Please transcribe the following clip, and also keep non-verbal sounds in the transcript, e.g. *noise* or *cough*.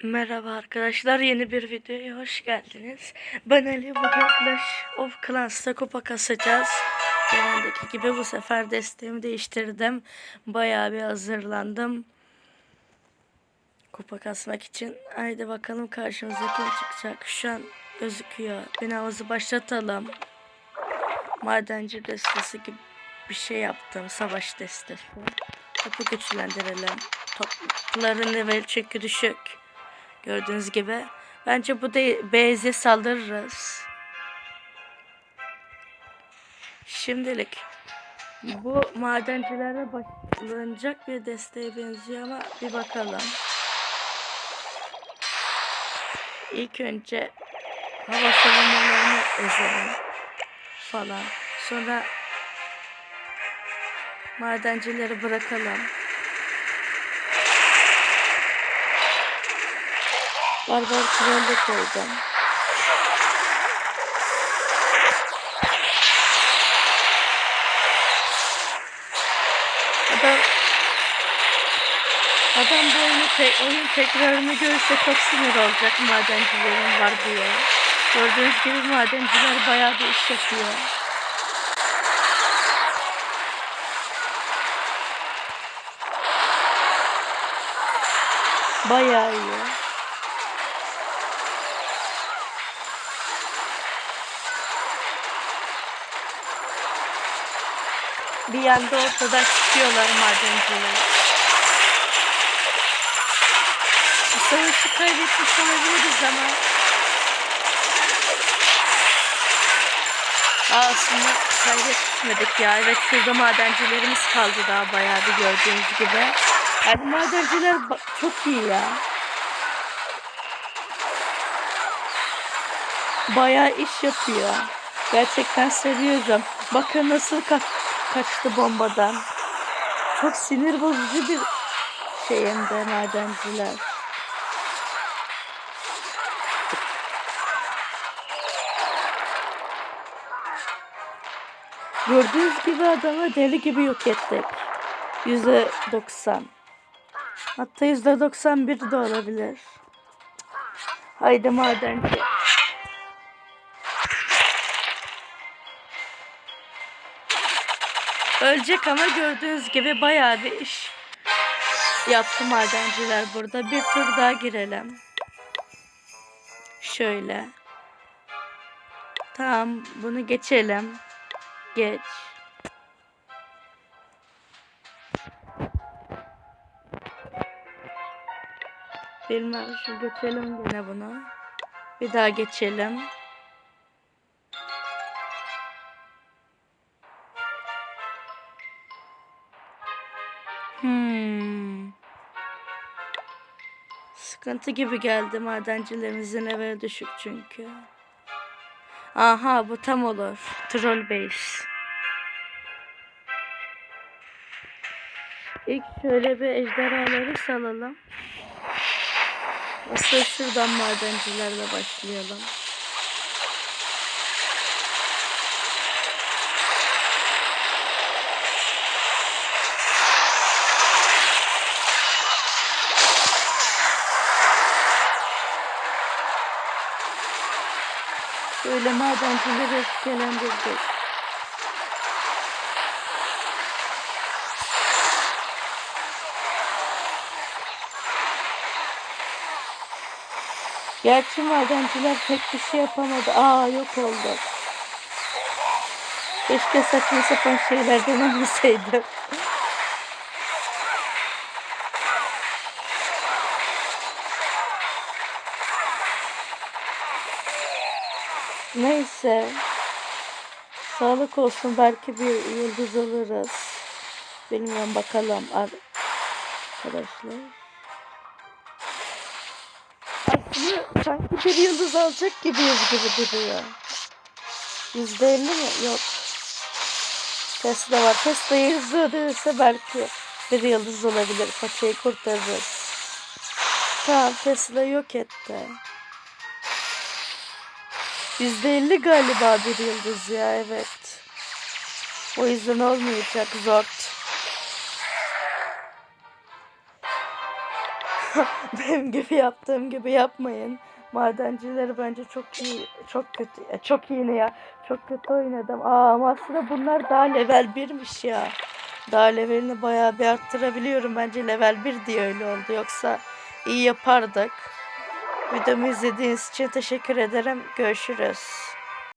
Merhaba arkadaşlar yeni bir videoya hoş geldiniz. Ben Ali bugün Clash of Clans'ta kupa kasacağız. Geneldeki gibi bu sefer desteğimi değiştirdim. Bayağı bir hazırlandım. Kupa kasmak için. Haydi bakalım karşımıza kim çıkacak. Şu an gözüküyor. Binamızı başlatalım. Madenci destesi gibi bir şey yaptım. Savaş destesi. Topu güçlendirelim. Topların level çünkü düşük. Gördüğünüz gibi. Bence bu da Beyze saldırırız. Şimdilik bu madencilere başlanacak bir desteğe benziyor ama bir bakalım. İlk önce hava savunmalarını ezelim falan. Sonra madencileri bırakalım. Barbar kralı koydum. Adam Adam bu oyunu tek, oyun tekrarını görürse çok sinir olacak madencilerin var diye. Gördüğünüz gibi madenciler bayağı bir iş yapıyor. Bayağı iyi. Bir yanda ortada çıkıyorlar madenciler. Bu savaşı kaybetmiş olabiliriz ama. Aslında kaybetmedik ya. Evet şurada madencilerimiz kaldı daha bayağı bir gördüğünüz gibi. Yani madenciler çok iyi ya. Bayağı iş yapıyor. Gerçekten seviyorum. Bakın nasıl ka- kaçtı bombadan. Çok sinir bozucu bir şey hem de madenciler. Gördüğünüz gibi adamı deli gibi yok ettik. Yüzde doksan. Hatta yüzde doksan bir de olabilir. Haydi madenci. Ölecek ama gördüğünüz gibi bayağı bir iş yaptı madenciler burada. Bir tur daha girelim. Şöyle. Tamam bunu geçelim. Geç. Bilmem şu geçelim yine bunu. Bir daha geçelim. Hmm. Sıkıntı gibi geldi madencilerimizin eve düşük çünkü. Aha bu tam olur. Troll base. İlk şöyle bir ejderhaları salalım. Asıl şuradan madencilerle başlayalım. Şöyle madencileri öfkelendirdik. Gerçi madenciler pek bir şey yapamadı. Aa yok oldu. Keşke saçma sapan şeylerden olmasaydı. Neyse. Sağlık olsun belki bir yıldız alırız. Bilmiyorum bakalım arkadaşlar. Aslında sanki bir yıldız alacak gibiyiz gibi duruyor. Yüzde elli mi? Yok. Tesla var. Tesla yıldız ödülürse belki bir yıldız olabilir. Paçayı kurtarırız. Tamam Tesla yok etti. Yüzde elli galiba bir yıldız ya evet. O yüzden olmayacak zor. *laughs* benim gibi yaptığım gibi yapmayın. Madencileri bence çok iyi, çok kötü, ya çok iyi ne ya, çok kötü oynadım. Aa ama aslında bunlar daha level 1'miş ya. Daha levelini bayağı bir arttırabiliyorum. Bence level 1 diye öyle oldu. Yoksa iyi yapardık. Videomu izlediğiniz için teşekkür ederim. Görüşürüz.